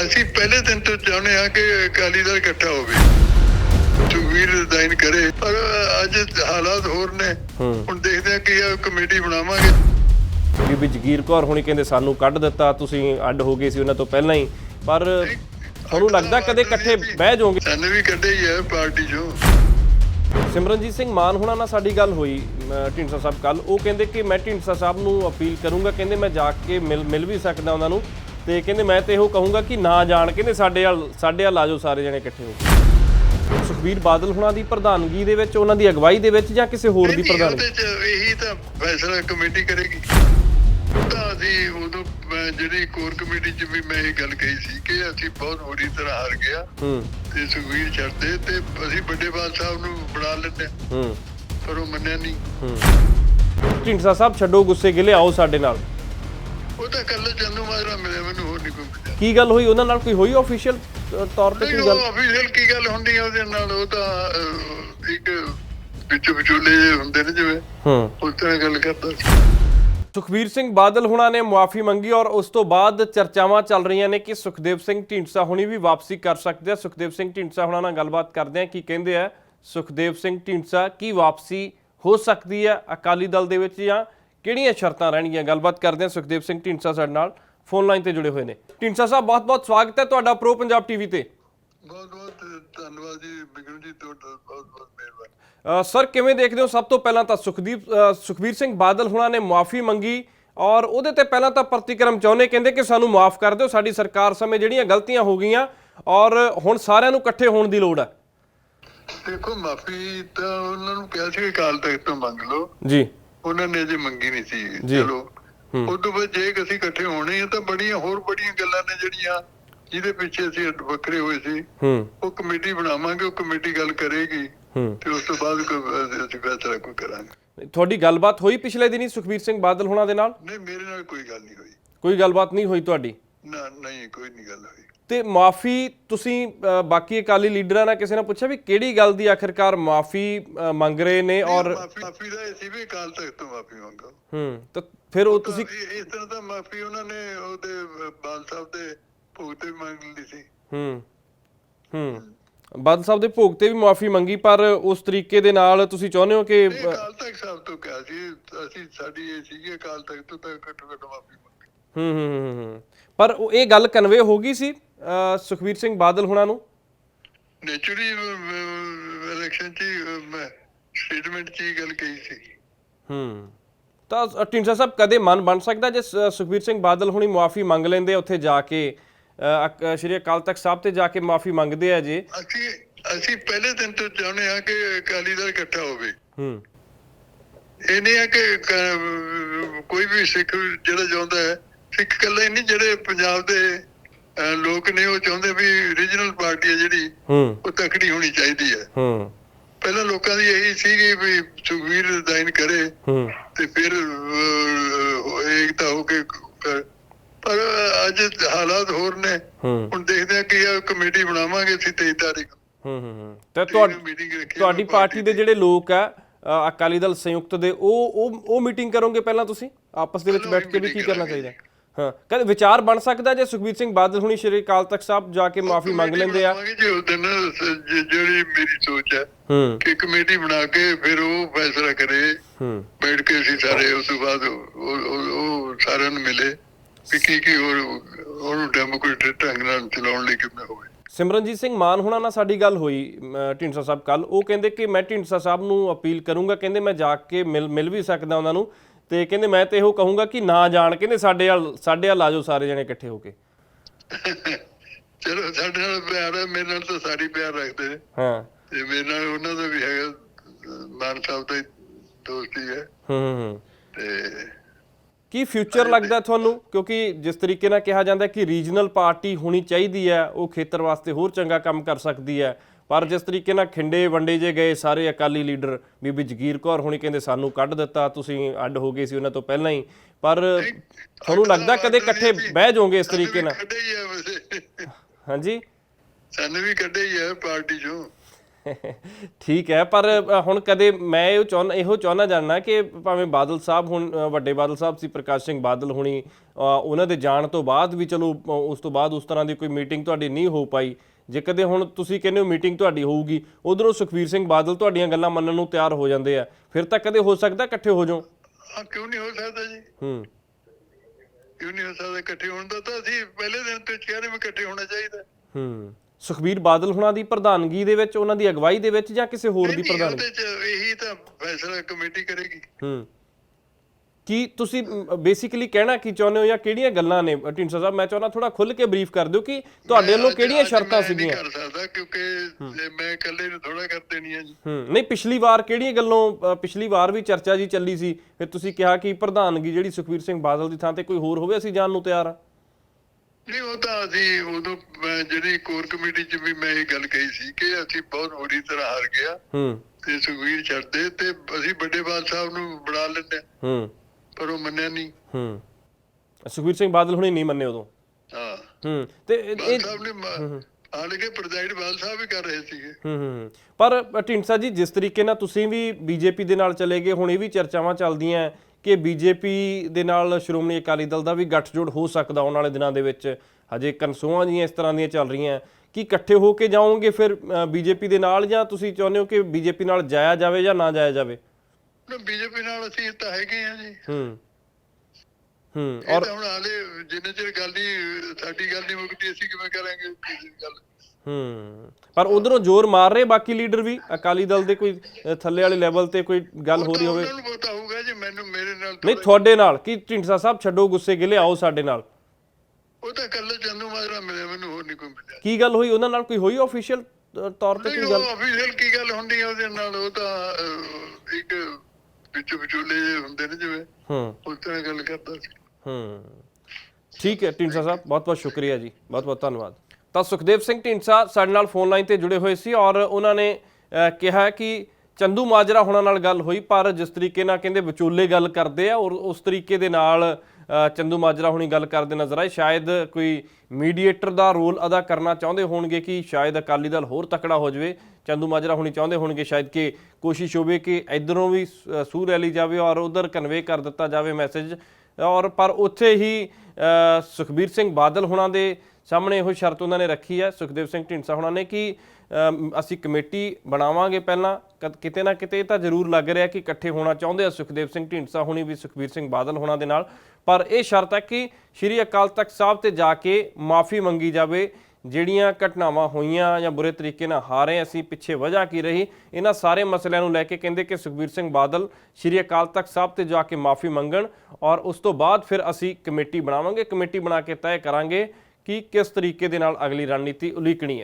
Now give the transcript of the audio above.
ਅਸੀਂ ਪਹਿਲੇ ਦਿਨ ਤੋਂ ਚਾਹੁੰਦੇ ਹਾਂ ਕਿ ਅਕਾਲੀ ਦਲ ਇਕੱਠਾ ਹੋਵੇ। ਸੁਖਵੀਰ ਰਿਜ਼ਾਈਨ ਕਰੇ। ਪਰ ਅੱਜ ਹਾਲਾਤ ਹੋਰ ਨੇ। ਹੁਣ ਦੇਖਦੇ ਹਾਂ ਕਿ ਇਹ ਕਮੇਟੀ ਬਣਾਵਾਂਗੇ। ਬੀਬੀ ਜਗੀਰ ਕੌਰ ਹੁਣੀ ਕਹਿੰਦੇ ਸਾਨੂੰ ਕੱਢ ਦਿੱਤਾ ਤੁਸੀਂ ਅੱਡ ਹੋ ਗਏ ਸੀ ਉਹਨਾਂ ਤੋਂ ਪਹਿਲਾਂ ਹੀ। ਪਰ ਤੁਹਾਨੂੰ ਲੱਗਦਾ ਕਦੇ ਇਕੱਠੇ ਬਹਿ ਜਾਓਗੇ? ਸਾਨੂੰ ਵੀ ਕੱਢੇ ਹੀ ਹੈ ਪਾਰਟੀ ਚੋਂ। ਸਿਮਰਨਜੀਤ ਸਿੰਘ ਮਾਨ ਹੁਣਾਂ ਨਾਲ ਸਾਡੀ ਗੱਲ ਹੋਈ ਢੀਂਡਸਾ ਸਾਹਿਬ ਕੱਲ ਉਹ ਕਹਿੰਦੇ ਕਿ ਮੈਂ ਢੀਂਡਸਾ ਸਾਹਿਬ ਨੂੰ ਅਪੀਲ ਕਰੂੰਗਾ ਕਹਿੰਦੇ ਮੈਂ ਜਾ ਕੇ ਮਿਲ ਮਿਲ ਵੀ ਸਕਦਾ ਉਹਨਾਂ ਨੂੰ। ਤੇ ਕਹਿੰਦੇ ਮੈਂ ਤੇ ਇਹੋ ਕਹੂੰਗਾ ਕਿ ਨਾ ਜਾਣ ਕਹਿੰਦੇ ਸਾਡੇ ਵੱਲ ਸਾਡੇ ਵੱਲ ਆਜੋ ਸਾਰੇ ਜਣੇ ਇਕੱਠੇ ਹੋ ਕੇ। ਸੁਖਬੀਰ ਬਾਦਲ ਹੁਣਾਂ ਦੀ ਪ੍ਰਧਾਨਗੀ ਦੇ ਵਿੱਚ ਉਹਨਾਂ ਦੀ ਅਗਵਾਈ ਦੇ ਵਿੱਚ ਜਾਂ ਕਿਸੇ ਹੋਰ ਦੀ ਪ੍ਰਧਾਨਗੀ? ਇਹੀ ਤਾਂ ਫੈਸਲਾ ਕਮੇਟੀ ਕਰੇਗੀ। ਤਾਂ ਅਸੀਂ ਉਦੋਂ ਜਿਹੜੀ ਕੋਰ ਕਮੇਟੀ ਚ ਵੀ ਮੈਂ ਇਹ ਗੱਲ ਕਹੀ ਸੀ ਕਿ ਅਸੀਂ ਬਹੁਤ ਬੁਰੀ ਤਰ੍ਹਾਂ ਹਾਰ ਗਿਆ ਹੂੰ। ਤੇ ਸੁਖਵੀਰ ਛੱਡਦੇ ਤੇ ਅਸੀਂ ਵੱਡੇ ਬਾਦ ਸਾਹਿਬ ਨੂੰ ਬਣਾ ਲੈਂਦੇ ਹੂੰ। ਪਰ ਉਹ ਮੰਨਿਆ ਨਹੀਂ। ਹੂੰ। ਢੀਂਡਸਾ ਸਾਹਿਬ ਛੱਡੋ ਗੁੱਸੇ ਗਿਲੇ ਆਓ ਸਾਡੇ ਨਾਲ। ਉਹ ਤਾਂ ਕੱਲ ਚੰਨੂ ਮਾਜਰਾ ਮਿਲਿਆ ਮੈਨੂੰ ਹੋਰ ਨਹੀਂ ਕੋਈ ਮਿਲਿਆ। ਕੀ ਗੱਲ ਹੋਈ? ਉਹਨਾਂ ਨਾਲ ਕੋਈ ਹੋਈ ਆਫੀਸ਼ੀਅਲ ਤੌਰ ਤੇ ਕੋਈ ਗੱਲ? ਉਹ ਅਫੀਸ਼ੀਅਲ ਕੀ ਗੱਲ ਹੁੰਦੀ ਆ ਉਹਦੇ ਨਾਲ? ਉਹ ਤਾਂ ਇੱਕ ਵਿੱਚ ਵਿਚੋਲੇ ਹੁੰਦੇ ਨੇ ਜਿਵੇਂ। ਹੂੰ। ਉਸ ਤਰ੍ਹਾਂ ਗੱਲ ਕਰਦਾ ਸੀ। ਸੁਖਬੀਰ ਸਿੰਘ ਬਾਦਲ ਹੁਣਾਂ ਨੇ ਮੁਆਫੀ ਮੰਗੀ ਔਰ ਉਸ ਤੋਂ ਬਾਅਦ ਚਰਚਾਵਾਂ ਚੱਲ ਰਹੀਆਂ ਨੇ ਕਿ ਸੁਖਦੇਵ ਸਿੰਘ ਢੀਂਡਸਾ ਹੁਣੀ ਵੀ ਵਾਪਸੀ ਕਰ ਸਕਦੇ ਆ। ਸੁਖਦੇਵ ਸਿੰਘ ਢੀਂਡਸਾ ਹੁਣਾਂ ਨਾਲ ਗੱਲਬਾਤ ਕਰਦੇ ਆ। ਕੀ ਕਹਿੰਦੇ ਆ? ਸੁਖਦੇਵ ਸਿੰਘ ਢੀਂਡਸਾ ਕੀ ਵਾਪਸੀ ਹੋ ਸਕਦੀ ਹੈ ਅਕਾਲੀ ਦਲ ਦੇ ਵਿੱਚ ਜਾਂ ਕਿਹੜੀਆਂ ਸ਼ਰਤਾਂ ਰਹਿਣਗੀਆਂ? ਗੱਲਬਾਤ ਕਰਦੇ ਆ ਸੁਖਦੇਵ ਸਿੰਘ ਢੀਂਡਸਾ ਸਾਡੇ ਨਾਲ। ਫੋਨ ਲਾਈਨ ਤੇ ਜੁੜੇ ਹੋਏ ਨੇ। ਢੀਂਡਸਾ ਸਾਹਿਬ ਬਹੁਤ-ਬਹੁਤ ਸਵਾਗਤ ਹੈ ਤੁਹਾਡਾ ਪ੍ਰੋ ਪੰਜਾਬ ਟੀਵੀ ਤੇ। ਬਹੁਤ ਬਹੁਤ ਧੰਨਵਾਦ ਜੀ ਬਿਗਨ ਜੀ ਤੁਹਾਡਾ ਬਹੁਤ ਬਹੁਤ ਮਿਹਰਬਾਨੀ। ਸਰ ਕਿਵੇਂ ਦੇਖਦੇ ਹੋ? ਸਭ ਤੋਂ ਪਹਿਲਾਂ ਤਾਂ ਸੁਖਦੀਪ ਅ, ਸੁਖਬੀਰ ਸਿੰਘ ਬਾਦਲ ਹੁਣਾਂ ਨੇ ਮੁਆਫੀ ਮੰਗੀ ਔਰ ਉਹਦੇ ਤੇ ਪਹਿਲਾਂ ਤਾਂ ਪ੍ਰਤੀਕਰਮ ਚਾਹੁੰਦੇ ਕਹਿੰਦੇ ਕਿ ਸਾਨੂੰ ਮਾਫ ਕਰ ਦਿਓ ਸਾਡੀ ਸਰਕਾਰ ਸਮੇਂ ਜਿਹੜੀਆਂ ਗਲਤੀਆਂ ਹੋ ਗਈਆਂ ਔਰ ਹੁਣ ਸਾਰਿਆਂ ਨੂੰ ਇਕੱਠੇ ਹੋਣ ਦੀ ਲੋੜ ਹੈ। ਦੇਖੋ ਮਾਫੀ ਤਾਂ ਉਹਨਾਂ ਨੂੰ ਕਿਹਾ ਸੀ ਕਿ ਕਾਲ ਤਖਤ ਤੋਂ ਮੰਗ ਲਓ। ਜੀ। ਉਹਨਾਂ ਨੇ ਅਜੇ ਮੰਗੀ ਨਹੀਂ ਸੀ। ਜੀ। ਚਲੋ। ਉਸ ਤੋਂ ਬਾਅਦ ਜੇ ਅਸੀਂ ਇਕੱਠੇ ਹੋਣੇ ਆ ਤਾਂ ਬੜੀਆਂ ਹੋਰ ਬੜੀਆਂ ਗੱਲਾਂ ਨੇ ਜਿਹੜੀਆਂ ਜਿਹਦੇ ਪਿੱਛੇ ਅਸੀਂ ਵੱਖਰੇ ਹੋਏ ਸੀ। ਹੂੰ। ਉਹ ਕਮੇਟੀ ਬਣਾਵਾਂਗੇ ਉਹ ਕਮੇਟੀ ਗੱਲ ਕਰੇਗੀ। ਹੂੰ। ਤੇ ਉਸ ਤੋਂ ਬਾਅਦ ਕੋਈ ਅਸੀਂ ਫੈਸਲਾ ਕੋਈ ਕਰਾਂਗੇ। ਤੁਹਾਡੀ ਗੱਲਬਾਤ ਹੋਈ ਪਿਛਲੇ ਦਿਨੀ ਸੁਖਬੀਰ ਸਿੰਘ ਬਾਦਲ ਹੁਣਾਂ ਦੇ ਨਾਲ? ਨਹੀਂ ਮੇਰੇ ਨਾਲ ਕੋਈ ਗੱਲ ਨਹੀਂ ਹੋਈ। ਕੋਈ ਗੱਲਬਾਤ ਨਹੀਂ ਹੋਈ ਤੁਹਾਡੀ? ਨਾ ਨਹੀਂ ਕੋਈ ਨਹੀਂ ਗੱਲ ਹੋਈ। ਤੇ ਮਾਫੀ ਤੁਸੀਂ ਅ, ਬਾਕੀ ਅਕਾਲੀ ਲੀਡਰਾਂ ਨਾਲ ਕਿਸੇ ਨਾਲ ਪੁੱਛਿਆ ਵੀ ਕਿਹੜੀ ਗੱਲ ਦੀ ਆਖਿਰਕਾਰ ਮਾਫੀ ਮੰਗ ਰਹੇ ਨੇ ਔਰ ਮਾਫੀ ਮਾਫੀ ਦਾ ਇਹ ਸੀ ਵੀ ਕਾਲ ਤਖਤ ਤੋਂ ਮਾਫੀ ਮੰਗੋ। ਹੂੰ ਤਾਂ ਫਿਰ ਉਹ ਤੁਸੀਂ ਇਹ- ਇਸ ਤਰ੍ਹਾਂ ਦਾ ਮਾਫੀ ਉਹਨਾਂ ਨੇ ਉਹਦੇ ਬਾਲ ਸਾਹਿਬ ਦੇ ਭੋਗ ਤੇ ਮੰਗ ਲਈ ਸੀ। ਹੂੰ ਹੂੰ। ਬਾਦਲ ਸਾਹਿਬ ਦੇ ਭੋਗ ਤੇ ਵੀ ਮਾਫੀ ਮੰਗੀ ਪਰ ਉਸ ਤਰੀਕੇ ਦੇ ਨਾਲ ਤੁਸੀਂ ਚਾਹੁੰਦੇ ਹੋ ਕਿ ਇਹ ਕਾਲ ਤਖਤ ਸਾਹਿਬ ਤੋਂ ਕਿਹਾ ਸੀ। ਅਸੀਂ ਸਾਡੀ ਇਹ ਸੀ ਕਾਲ ਤਖਤ ਤੋਂ ਤਾਂ ਘੱਟੋ ਘੱਟ ਮਾਫੀ ਮੰਗੀ। ਹੂੰ ਹੂੰ ਹੂੰ, ਹੂੰ। ਪਰ ਉਹ ਇਹ ਗੱਲ ਕਨਵੇ ਹੋ ਗਈ ਸੀ ਅ, ਸੁਖਬੀਰ ਸਿੰਘ ਬਾਦਲ ਹੁਣਾਂ ਨੂੰ? ਨੇਚਰਲੀ ਇਲੈਕਸ਼ਨ ਚ ਸਟੇਟਮੈਂਟ ਚ ਹੀ ਗੱਲ ਕਹੀ ਸੀ। ਹੂੰ। ਤਾਂ ਢੀਂਡਸਾ ਸਾਹਿਬ ਕਦੇ ਮਨ ਬਣ ਸਕਦਾ ਜੇ ਸ- ਸੁਖਬੀਰ ਸਿੰਘ ਬਾਦਲ ਹੁਣੀ ਮਾਫੀ ਮੰਗ ਲੈਂਦੇ ਉੱਥੇ ਜਾ ਕੇ ਸ਼੍ਰੀ ਅਕਾਲ ਤਖਤ ਸਾਹਿਬ ਤੇ ਜਾ ਕੇ ਮਾਫੀ ਮੰਗਦੇ ਆ ਜੇ? ਅਸੀਂ ਅਸੀਂ ਪਹਿਲੇ ਦਿਨ ਤੋਂ ਚਾਹੁੰਦੇ ਹਾਂ ਕਿ ਅਕਾਲੀ ਦਲ ਇਕੱਠਾ ਹੋਵੇ। ਹੂੰ। ਇਹ ਨਹੀਂ ਹੈ ਕਿ ਕੋਈ ਵੀ ਸਿੱਖ ਜਿਹੜਾ ਚਾਹੁੰਦਾ ਹੈ ਸਿੱਖ ਇਕੱਲੇ ਨਹੀਂ ਜਿਹੜੇ ਪੰਜਾਬ ਦੇ ਲੋਕ ਨੇ ਉਹ ਚਾਹੁੰਦੇ ਵੀ ਰੀਜਨਲ ਪਾਰਟੀ ਹੈ ਜਿਹੜੀ ਉਹ ਤਕੜੀ ਹੋਣੀ ਚਾਹੀਦੀ ਹੈ। ਹੂੰ। ਪਹਿਲਾਂ ਲੋਕਾਂ ਦੀ ਇਹੀ ਸੀਗੀ ਵੀ ਸੁਖਵੀਰ ਰਿਜ਼ਾਈਨ ਕਰੇ ਹੂੰ। ਤੇ ਫਿਰ ਏਕਤਾ ਹੋ ਕੇ ਪਰ ਅੱਜ ਹਾਲਾਤ ਹੋਰ ਨੇ। ਹੁਣ ਦੇਖਦੇ ਹਾਂ ਕਿ ਇਹ ਕਮੇਟੀ ਬਣਾਵਾਂਗੇ ਅਸੀਂ 23 ਤਾਰੀਖ ਹੂੰ ਹੂੰ ਤੇ ਤੁਹਾਡੀ ਪਾਰਟੀ ਦੇ ਜਿਹੜੇ ਲੋਕ ਆ ਅਕਾਲੀ ਦਲ ਸੰਯੁਕਤ ਦੇ ਉਹ ਉਹ ਉਹ ਮੀਟਿੰਗ ਕਰੋਗੇ ਪਹਿਲਾਂ ਤੁਸੀਂ? ਆਪਸ ਦੇ ਵਿੱਚ ਬੈਠ ਕੇ ਵੀ ਕੀ ਕਰਨਾ ਚਾਹੀਦਾ? ਹਾਂ ਕਹਿੰਦੇ ਵਿਚਾਰ ਬਣ ਸਕਦਾ ਜੇ ਸੁਖਬੀਰ ਸਿੰਘ ਬਾਦਲ ਹੁਣੀ ਸ਼੍ਰੀ ਅਕਾਲ ਤਖਤ ਸਾਹਿਬ ਜਾ ਕੇ ਮਾਫੀ ਮੰਗ ਲੈਂਦੇ ਆ। ਬਣਾਵਾਂਗੇ ਜੀ ਉਸ ਦਿਨ ਸ- ਜ- ਜਿਹੜੀ ਮੇਰੀ ਸੋਚ ਹੈ ਹੂੰ। ਕਿ ਕਮੇਟੀ ਬਣਾ ਕੇ ਫਿਰ ਉਹ ਫੈਸਲਾ ਕਰੇ ਹੂੰ। ਬੈਠ ਕੇ ਅਸੀਂ ਸਾਰੇ ਉਸ ਤੋਂ ਬਾਅਦ ਉਹ ਉਹ- ਉਹ ਸਾਰਿਆਂ ਨੂੰ ਮਿਲੇ ਵੀ ਕੀ ਕੀ ਹੋਰ ਉਹਨੂੰ ਡੈਮੋਕ੍ਰੇਟਿਕ ਢੰਗ ਨਾਲ ਚਲਾਉਣ ਲਈ ਕਿਵੇਂ ਹੋਵੇ। ਸਿਮਰਨਜੀਤ ਸਿੰਘ ਮਾਨ ਹੁਣਾਂ ਨਾਲ ਸਾਡੀ ਗੱਲ ਹੋਈ ਢੀਂਡਸਾ ਸਾਹਿਬ ਕੱਲ ਉਹ ਕਹਿੰਦੇ ਕਿ ਮੈਂ ਢੀਂਡਸਾ ਸਾਹਿਬ ਨੂੰ ਅਪੀਲ ਕਰੂੰਗਾ ਕਹਿੰਦੇ ਮੈਂ ਜਾ ਕੇ ਮਿਲ ਮਿਲ ਵੀ ਸਕਦਾ ਉਹਨਾਂ ਨੂੰ। ਤੇ ਕਹਿੰਦੇ ਮੈਂ ਤੇ ਇਹੋ ਕਹੂੰਗਾ ਕਿ ਨਾ ਜਾਣ ਕਹਿੰਦੇ ਸਾਡੇ ਵੱਲ ਸਾਡੇ ਵੱਲ ਆਜੋ ਸਾਰੇ ਜਣੇ ਇਕੱਠੇ ਹੋ ਕੇ। ਚਲੋ ਸਾਡੇ ਨਾਲ ਪਿਆਰ ਹੈ ਮੇਰੇ ਨਾਲ ਤਾਂ ਸਾਰੀ ਪਿਆਰ ਰੱਖਦੇ ਨੇ। ਹਾਂ। ਤੇ ਮੇਰੇ ਨਾਲ ਉਹਨਾਂ ਦਾ ਵੀ ਹੈਗਾ ਮਾਨ ਸਾਹਿਬ ਦਾ ਦੋਸਤੀ ਹੂੰ ਹੂੰ। ਹੂੰ ਤੇ ਕੀ ਫਿਊਚਰ ਲੱਗਦਾ ਤੁਹਾਨੂੰ? ਕਿਉਂਕਿ ਜਿਸ ਤਰੀਕੇ ਨਾਲ ਕਿਹਾ ਜਾਂਦਾ ਕਿ ਰੀਜਨਲ ਪਾਰਟੀ ਹੋਣੀ ਚਾਹੀਦੀ ਹੈ ਉਹ ਖੇਤਰ ਵਾਸਤੇ ਹੋਰ ਚੰਗਾ ਕੰਮ ਕਰ ਸਕਦੀ ਹੈ। ਪਰ ਜਿਸ ਤਰੀਕੇ ਨਾਲ ਖਿੰਡੇ ਵੰਡੇ ਜੇ ਗਏ ਸਾਰੇ ਅਕਾਲੀ ਲੀਡਰ ਬੀਬੀ ਜਗੀਰ ਕੌਰ ਹੁਣੀ ਕਹਿੰਦੇ ਸਾਨੂੰ ਕੱਢ ਦਿੱਤਾ ਤੁਸੀਂ ਅੱਡ ਹੋ ਗਏ ਸੀ ਉਹਨਾਂ ਤੋਂ ਪਹਿਲਾਂ ਹੀ। ਪਰ ਤੁਹਾਨੂੰ ਲੱਗਦਾ ਕਦੇ ਇਕੱਠੇ ਬਹਿ ਜਾਓਗੇ ਇਸ ਤਰੀਕੇ ਨਾਲ? ਹਾਂਜੀ। ਸਾਨੂੰ ਵੀ ਕੱਢੇ ਹੀ ਆ ਪਾਰਟੀ ਚੋਂ। ਠੀਕ ਹੈ ਪਰ ਹੁਣ ਕਦੇ ਮੈਂ ਇਹ ਚਾਹੁੰਦਾ ਇਹੋ ਚਾਹੁੰਦਾ ਜਾਣਨਾ ਕਿ ਭਾਵੇਂ ਬਾਦਲ ਸਾਹਿਬ ਹੁਣ ਵੱਡੇ ਬਾਦਲ ਸਾਹਿਬ ਸੀ ਪ੍ਰਕਾਸ਼ ਸਿੰਘ ਬਾਦਲ ਹੁਣੀ ਉਹਨਾਂ ਦੇ ਜਾਣ ਤੋਂ ਬਾਅਦ ਵੀ ਚਲੋ ਉਸ ਤੋਂ ਬਾਅਦ ਉਸ ਤਰ੍ਹਾਂ ਦੀ ਕੋਈ ਮੀਟਿੰਗ ਤੁਹਾਡੀ ਨਹੀਂ ਹੋ ਪਾਈ। ਜੇ ਕਦੇ ਹੁਣ ਤੁਸੀਂ ਕਹਿੰਦੇ ਹੋ ਮੀਟਿੰਗ ਤੁਹਾਡੀ ਹੋਊਗੀ ਉਧਰੋਂ ਸੁਖਵੀਰ ਸਿੰਘ ਬਾਦਲ ਤੁਹਾਡੀਆਂ ਗੱਲਾਂ ਮੰਨਣ ਨੂੰ ਤਿਆਰ ਹੋ ਜਾਂਦੇ ਆ। ਫਿਰ ਤਾਂ ਕਦੇ ਹੋ ਸਕਦਾ ਇਕੱਠੇ ਹੋ ਜਾਓ? ਕਿਉਂ ਨਹੀਂ ਹੋ ਸਕਦਾ ਜੀ? ਹੂੰ। ਕਿਉਂ ਨਹੀਂ ਹੋ ਸਕਦਾ ਇਕੱਠੇ ਹੋਣ ਦਾ? ਤਾਂ ਅਸੀਂ ਪਹਿਲੇ ਦਿਨ ਤੋਂ ਕਹਿ ਰਹੇ ਵੀ ਇਕੱਠੇ ਹੋਣਾ ਚਾਹੀਦਾ। ਹੂੰ। ਸੁਖਬੀਰ ਬਾਦਲ ਹੁਣਾਂ ਦੀ ਪ੍ਰਧਾਨਗੀ ਦੇ ਵਿੱਚ ਉਹਨਾਂ ਦੀ ਅਗਵਾਈ ਦੇ ਵਿੱਚ ਜਾਂ ਕਿਸੇ ਹੋਰ ਦੀ ਪ੍ਰਧਾਨਗੀ? ਉਹਦੇ ਚ ਇਹੀ ਤਾਂ ਫੈਸਲਾ ਕਮੇਟੀ ਕਰੇਗੀ। ਹੂੰ। ਕੀ ਤੁਸੀਂ ਬੇਸਿਕਲੀ ਕਹਿਣਾ ਕੀ ਚਾਹੁੰਦੇ ਹੋ ਜਾਂ ਕਿਹੜੀਆਂ ਗੱਲਾਂ ਨੇ? ਅ, ਢੀਂਡਸਾ ਸਾਹਿਬ ਮੈਂ ਚਾਹੁੰਦਾ ਥੋੜਾ ਖੁੱਲ ਕੇ ਬਰੀਫ ਕਰ ਦਿਓ ਕਿ ਤੁਹਾਡੇ ਵੱਲੋਂ ਕਿਹੜੀਆਂ ਸ਼ਰਤਾਂ ਸੀਗੀਆਂ? ਕਰ ਸਕਦਾ ਕਿਉਂਕਿ ਮੈਂ ਇਕੱਲੇ ਨੂੰ ਥੋੜਾ ਕਰ ਦੇਣੀ ਹੈ ਜੀ। ਹੂੰ। ਨਹੀਂ ਪਿਛਲੀ ਵਾਰ ਕਿਹੜੀਆਂ ਗੱਲੋਂ ਪਿਛਲੀ ਵਾਰ ਵੀ ਚਰਚਾ ਜੀ ਚੱਲੀ ਸੀ? ਫਿਰ ਤੁਸੀਂ ਕਿਹਾ ਕਿ ਪ੍ਰਧਾਨਗੀ ਜਿਹੜੀ ਸੁਖਵੀਰ ਸਿੰਘ ਬਾਦਲ ਦੀ ਥਾਂ ਤੇ ਕੋਈ ਹੋਰ ਹੋਵੇ ਅਸੀਂ ਜਾਣ ਨੂੰ ਤਿਆਰ ਆ ਨਹੀਂ ਉਹ ਤਾਂ ਅਸੀਂ ਉਦੋਂ ਜਿਹੜੀ ਕੋਰ ਕਮੇਟੀ 'ਚ ਵੀ ਮੈਂ ਇਹ ਗੱਲ ਕਹੀ ਸੀ ਕਿ ਅਸੀਂ ਬਹੁਤ ਬੁਰੀ ਤਰ੍ਹਾਂ ਹਾਰ ਗਿਆ ਹੂੰ। ਤੇ ਸੁਖਵੀਰ ਛੱਡਦੇ ਤੇ ਅਸੀਂ ਵੱਡੇ ਬਾਦ ਸਾਹਿਬ ਨੂੰ ਬਣਾ ਲੈਂਦੇ ਹੂੰ। ਪਰ ਉਹ ਮੰਨਿਆ ਨਹੀਂ। ਹੂੰ। ਸੁਖਵੀਰ ਸਿੰਘ ਬਾਦਲ ਹੁਣੇ ਨਹੀਂ ਮੰਨੇ ਉਦੋਂ। ਹਾਂ। ਹੂੰ ਤੇ ਇਹ- ਸਾਹਿਬ ਨੇ ਹਾਲ ਕੇ ਪ੍ਰੈਜ਼ਾਈਡ ਬਾਦ ਸਾਹਿਬ ਵੀ ਕਰ ਰਹੇ ਸੀਗੇ। ਹੂੰ ਹੂੰ। ਪਰ ਢਿੰਡਸਾ ਜੀ ਜਿਸ ਤਰੀਕੇ ਨਾਲ ਤੁਸੀਂ ਵੀ ਬੀਜੇਪੀ ਦੇ ਨਾਲ ਚਲੇ ਗਏ ਹੁਣ ਇਹ ਵੀ ਚਰਚਾਵਾਂ ਚੱਲਦੀਆਂ ਕਿ ਬੀਜੇਪੀ ਦੇ ਨਾਲ ਸ਼੍ਰੋਮਣੀ ਅਕਾਲੀ ਦਲ ਦਾ ਵੀ ਗੱਠਜੋੜ ਹੋ ਸਕਦਾ ਆਉਣ ਵਾਲੇ ਦਿਨਾਂ ਦੇ ਵਿੱਚ। ਹਜੇ ਕਨਸੂਆਂ ਜੀਆਂ ਇਸ ਤਰ੍ਹਾਂ ਦੀਆਂ ਚੱਲ ਰਹੀਆਂ। ਕੀ ਇਕੱਠੇ ਹੋ ਕੇ ਜਾਓਗੇ ਫਿਰ ਬੀਜੇਪੀ ਦੇ ਨਾਲ ਜਾਂ ਤੁਸੀਂ ਚਾਹੁੰਦੇ ਹੋ ਕਿ ਬੀਜੇਪੀ ਨਾਲ ਜਾਇਆ ਜਾਵੇ ਜਾਂ ਨਾ ਜਾਇਆ ਜਾਵੇ? ਬੀਜੇਪੀ ਨਾਲ ਅਸੀਂ ਤਾਂ ਹੈਗੇ ਆ ਜੀ। ਹੂੰ ਹੂੰ ਔਰ ਹੁਣ ਹਾਲੇ ਜਿੰਨੇ ਚਿਰ ਗੱਲ ਨਹੀਂ ਸਾਡੀ ਗੱਲ ਨਹੀਂ ਮੁੱਕਦੀ ਅਸੀਂ ਕਿਵੇਂ ਕਰਾਂਗੇ ਗੱਲ? ਹੂੰ ਪਰ ਉਧਰੋਂ ਜ਼ੋਰ ਮਾਰ ਰਹੇ ਬਾਕੀ ਲੀਡਰ ਵੀ? ਅਕਾਲੀ ਦਲ ਦੇ ਕੋਈ ਥੱਲੇ ਵਾਲੇ ਲੈਵਲ ਤੇ ਕੋਈ ਗੱਲ ਹੋ ਰਹੀ ਹੋਵੇ? ਉਹਨਾਂ ਨੂੰ ਪਤਾ ਹੋਊਗਾ ਜੀ ਮੈਨੂੰ ਨਾਲ ਨਹੀਂ ਤੁਹਾਡੇ ਨਾਲ ਕੀ ਢਿੰਡਸਾ ਸਾਹਿਬ ਛੱਡੋ ਗੁੱਸੇ ਗਿਲੇ ਆਓ ਸਾਡੇ ਨਾਲ। ਉਹ ਤਾਂ ਕੱਲ ਚੰਦੂ ਮਾਜਰਾ ਮਿਲਿਆ ਮੈਨੂੰ ਹੋਰ ਨਹੀਂ ਕੋਈ ਮਿਲਿਆ। ਕੀ ਗੱਲ ਹੋਈ? ਉਹਨਾਂ ਨਾਲ ਕੋਈ ਹੋਈ ਆਫੀਸ਼ੀਅਲ ਤੌਰ ਤੇ ਕੋਈ ਗੱਲ? ਉਹ ਅਫੀਸ਼ੀਅਲ ਕੀ ਗੱਲ ਹੁੰਦੀ ਹੈ ਉਹਦੇ ਨਾਲ? ਉਹ ਤਾਂ ਇੱਕ ਵਿੱਚ ਵਿਚੋਲੇ ਹੁੰਦੇ ਨੇ ਜਿਵੇਂ। ਹੂੰ। ਉਸ ਤਰ੍ਹਾਂ ਗੱਲ ਕਰਦਾ ਸੀ। ਹੂੰ। ਠੀਕ ਹੈ ਢਿੰਡਸਾ ਸਾਹਿਬ ਬਹੁਤ ਬਹੁਤ ਸ਼ੁਕਰੀਆ ਜੀ। ਬਹੁਤ ਬਹੁਤ ਧੰਨਵਾਦ। ਤਾਂ ਸੁਖਦੇਵ ਸਿੰਘ ਢਿੰਡਸਾ ਸਾਡੇ ਨਾਲ ਫੋਨ ਲਾਈਨ ਤੇ ਜੁੜੇ ਹੋਏ ਸੀ ਔਰ ਉਹਨਾਂ ਨੇ ਕਿਹਾ ਕਿ ਚੰਦੂ ਮਾਜਰਾ ਹੋਣਾ ਨਾਲ ਗੱਲ ਹੋਈ ਪਰ ਜਿਸ ਤਰੀਕੇ ਨਾਲ ਕਹਿੰਦੇ ਵਿਚੋਲੇ ਗੱਲ ਕਰਦੇ ਆ ਔਰ ਉਸ ਤਰੀਕੇ ਦੇ ਨਾਲ ਅਹ, ਚੰਦੂ ਮਾਜਰਾ ਹੁਣੀ ਗੱਲ ਕਰਦੇ ਨਜ਼ਰ ਆਏ। ਸ਼ਾਇਦ ਕੋਈ ਮੀਡੀਏਟਰ ਦਾ ਰੋਲ ਅਦਾ ਕਰਨਾ ਚਾਹੁੰਦੇ ਹੋਣਗੇ ਕਿ ਸ਼ਾਇਦ ਅਕਾਲੀ ਦਲ ਹੋਰ ਤਕੜਾ ਹੋ ਜਾਵੇ। ਚੰਦੂ ਮਾਜਰਾ ਹੁਣੀ ਚਾਹੁੰਦੇ ਹੋਣਗੇ ਸ਼ਾਇਦ ਕਿ ਕੋਸ਼ਿਸ਼ ਹੋਵੇ ਕਿ ਇਧਰੋਂ ਵੀ ਸ- ਸੂਹ ਰੈਲੀ ਜਾਵੇ ਔਰ ਉਧਰ ਕਨਵੇ ਕਰ ਦਿੱਤਾ ਜਾਵੇ ਮੈਸੇਜ ਔਰ ਪਰ ਉੱਥੇ ਹੀ ਸੁਖਬੀਰ ਸਿੰਘ ਬਾਦਲ ਹੁਣਾਂ ਦੇ ਸਾਹਮਣੇ ਇਹੋ ਸ਼ਰਤ ਉਹਨਾਂ ਨੇ ਰੱਖੀ ਹੈ, ਸੁਖਦੇਵ ਸਿੰਘ ਢੀਂਡਸਾ ਹੁਣਾਂ ਨੇ ਕਿ ਅਸੀਂ ਕਮੇਟੀ ਬਣਾਵਾਂਗੇ ਪਹਿਲਾਂ। ਕਦ- ਕਿਤੇ ਨਾ ਕਿਤੇ ਇਹ ਤਾਂ ਜ਼ਰੂਰ ਲੱਗ ਰਿਹਾ ਕਿ ਇਕੱਠੇ ਹੋਣਾ ਚਾਹੁੰਦੇ ਆ ਸੁਖਦੇਵ ਸਿੰਘ ਢੀਂਡਸਾ, ਹੁਣੀ ਵੀ ਸੁਖਬੀਰ ਸਿੰਘ ਬਾਦਲ ਹੁਣਾਂ ਦੇ ਨਾਲ। ਪਰ ਇਹ ਸ਼ਰਤ ਹੈ ਕਿ ਸ਼੍ਰੀ ਅਕਾਲ ਤਖਤ ਸਾਹਿਬ ਤੇ ਜਾ ਕੇ ਮਾਫੀ ਮੰਗੀ ਜਾਵੇ। ਜਿਹੜੀਆਂ ਘਟਨਾਵਾਂ ਹੋਈਆਂ ਜਾਂ ਬੁਰੇ ਤਰੀਕੇ ਨਾਲ ਹਾਰੇ ਅਸੀਂ, ਪਿੱਛੇ ਵਜ੍ਹਾ ਕੀ ਰਹੀ? ਇਹਨਾਂ ਸਾਰੇ ਮਸਲਿਆਂ ਨੂੰ ਲੈ ਕੇ ਕਹਿੰਦੇ ਕਿ ਸੁਖਬੀਰ ਸਿੰਘ ਬਾਦਲ ਸ਼੍ਰੀ ਅਕਾਲ ਤਖਤ ਸਾਹਿਬ ਤੇ ਜਾ ਕੇ ਮਾਫੀ ਮੰਗਣ ਔਰ ਉਸ ਤੋਂ ਬਾਅਦ ਫਿਰ ਅਸੀਂ ਕਮੇਟੀ ਬਣਾਵਾਂਗੇ। ਕਮੇਟੀ ਬਣਾ ਕੇ ਤੈਅ ਕਰਾਂਗੇ ਕਿ ਕਿਸ ਤਰੀਕੇ ਦੇ ਨਾਲ ਅਗਲੀ ਰਣਨੀਤੀ ਉਲੀਕਣੀ ਹੈ?